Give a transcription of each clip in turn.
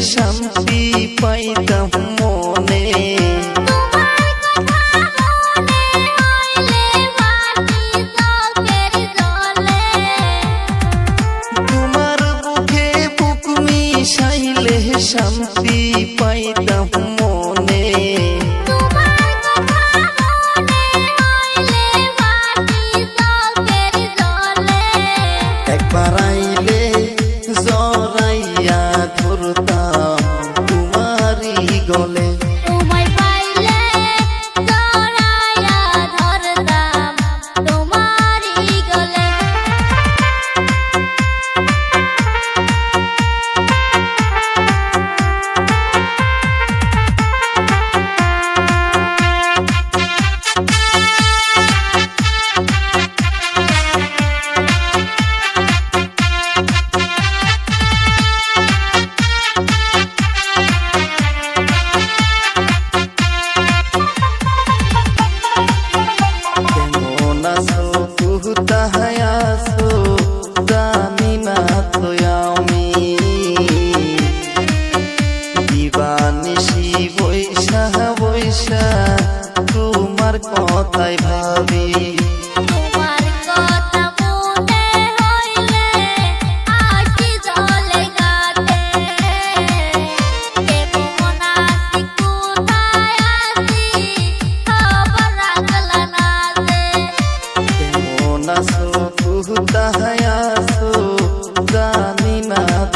শান্তি পাইতাম মনে। তোমার মুখে বুক মিশাইলে শান্তি পাইতাম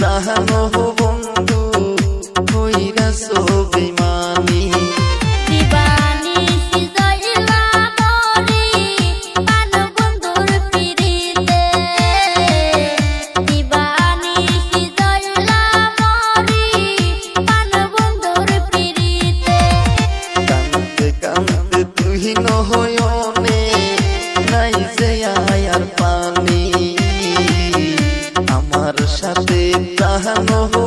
তাহানো বন্ধু হইরা সবে মা कहनो हो